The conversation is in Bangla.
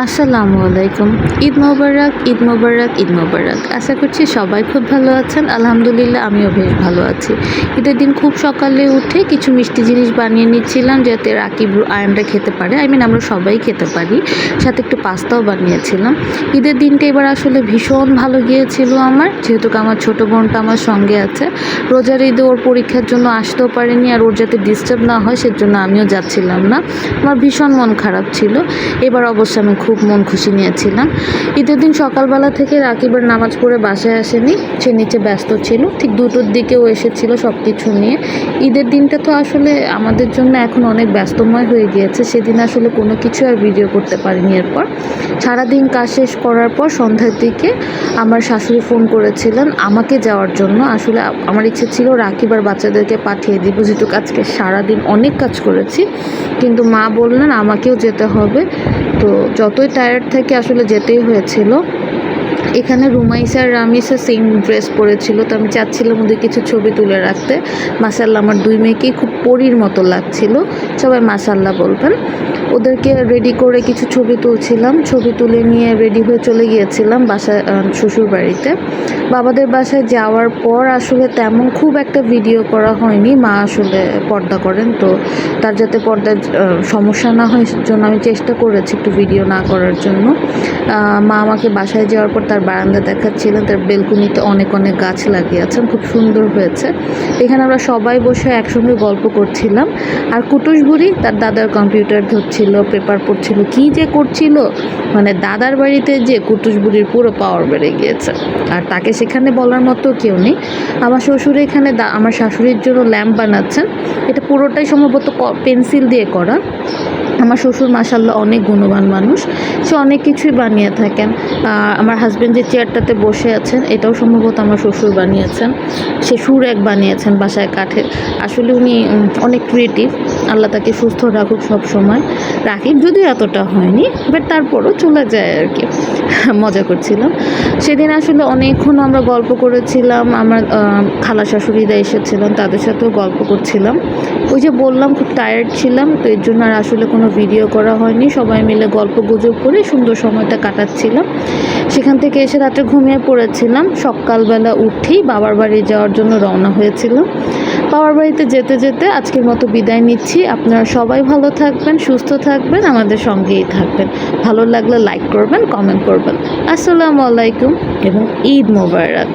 আসসালামু আলাইকুম। ঈদ মোবারক ঈদ মোবারক ঈদ মোবারক। আশা করছি সবাই খুব ভালো আছেন। আলহামদুলিল্লাহ আমিও বেশ ভালো আছি। ঈদের দিন খুব সকালে উঠে কিছু মিষ্টি জিনিস বানিয়ে নিচ্ছিলাম যাতে রাকিব আয়ামরা খেতে পারে। আই মিন আমরা সবাই খেতে পারি। সাথে একটু পাস্তাও বানিয়েছিলাম। ঈদের দিনটা এবার আসলে ভীষণ ভালো গিয়েছিল আমার। যেহেতু আমার ছোট বোনটা আমার সঙ্গে আছে। রোজার ঈদে ওর পরীক্ষার জন্য আসতেও পারেনি আর ওর যাতে ডিস্টার্ব না হয়, সেজন্য আমিও যাচ্ছিলাম না। আমার ভীষণ মন খারাপ ছিল। এবার অবশ্য আমি খুব মন খুশি নিয়েছিলাম। ঈদের দিন সকালবেলা থেকে রাকিবের নামাজ পড়ে বাসায় আসেনি, সে নিচে ব্যস্ত ছিল। ঠিক দুটোর দিকেও এসেছিল সব কিছু নিয়ে। ঈদের দিনটা তো আসলে আমাদের জন্য এখন অনেক ব্যস্তময় হয়ে গিয়েছে, সেদিন আসলে কোনো কিছু আর ভিডিও করতে পারিনি এরপর। সারাদিন কাজ শেষ করার পর সন্ধ্যার দিকে আমার শাশুড়ি ফোন করেছিলেন আমাকে যাওয়ার জন্য। আসলে আমার ইচ্ছে ছিল রাকিব আর বাচ্চাদেরকে পাঠিয়ে দিব, যেহেতু আজকে সারাদিন অনেক কাজ করেছি। কিন্তু মা বললেন আমাকেও যেতে হবে। তো যতই টায়ার্ড থাকে আসলে যেতেই হয়েছিল, এখানে রুমাইসা আর রামিসা সেম ড্রেস পরেছিল, তো আমি চাচ্ছিলাম ওদের কিছু ছবি তুলে রাখতে। মাসাল্লাহ আমার দুই মেয়েকেই খুব পরীর মতো লাগছিল। সবাই মাসাল্লাহ বলবেন। ওদেরকে রেডি করে কিছু ছবি তুলছিলাম। ছবি তুলে নিয়ে রেডি হয়ে চলে গিয়েছিলাম আহ, শ্বশুর বাড়িতে। বাবাদের বাসায় যাওয়ার পর আসলে তেমন খুব একটা ভিডিও করা হয়নি। মা আসলে পর্দা করেন তো তার যাতে পর্দার সমস্যা না হয় জন্য আমি চেষ্টা করেছি একটু ভিডিও না করার জন্য। মা আমাকে বাসায় যাওয়ার পর তার বারান্দা দেখাচ্ছিলেন। তার বেলকুনিতে অনেক অনেক গাছ লাগিয়েছেন। খুব সুন্দর হয়েছে। এখানে আমরা সবাই বসে একসঙ্গে গল্প করছিলাম। আর কুটুস বুড়ি তার দাদার কম্পিউটার ধরছিল। পেপার পড়ছিল, কি যে করছিল? মানে দাদার বাড়িতে যে কুটুস বুড়ির পুরো পাওয়ার বেড়ে গিয়েছে। আর তাকে সেখানে বলার মতো কেউ নেই। আমার শ্বশুর এখানে আমার শাশুড়ির জন্য ল্যাম্প বানাচ্ছেন। এটা পুরোটাই সম্ভবত পেন্সিল দিয়ে করা। আমার শ্বশুর মাসাল্লাহ অনেক গুণবান মানুষ। সে অনেক কিছুই বানিয়ে থাকেন। আমার হাজব্যান্ড যে চেয়ারটাতে বসে আছেন, এটাও সম্ভবত আমার শ্বশুর বানিয়েছেন। সে সুর এক বানিয়েছেন বাসায় কাঠের। আসলে উনি অনেক ক্রিয়েটিভ আল্লাহ তাকে সুস্থ রাখুক সব সময় রাখিব যদিও এতটা হয়নি বাট তারপরও চলে যায় আর কি। মজা করছিলাম। সেদিন আসলে অনেকক্ষণ আমরা গল্প করেছিলাম, আমার খালা শাশুড়িরা এসেছিলেন, তাদের সাথেও গল্প করছিলাম। ওই যে বললাম, খুব টায়ার্ড ছিলাম, তো এর জন্য আর আসলে কোনো ভিডিও করা হয়নি। সবাই মিলে গল্প গুজব করে সুন্দর সময়টা কাটাচ্ছিলাম। সেখান থেকে এসে রাতে ঘুমিয়ে পড়েছিলাম। সকালবেলা উঠেই বাবার বাড়ি যাওয়ার জন্য রওনা হয়েছিলাম। বাবার বাড়িতে যেতে যেতে আজকের মতো বিদায় নিচ্ছি। আপনারা সবাই ভালো থাকবেন, সুস্থ থাকবেন, আমাদের সঙ্গেই থাকবেন। ভালো লাগলে লাইক করবেন কমেন্ট করবেন। আসসালামু আলাইকুম এবং ঈদ মোবারক।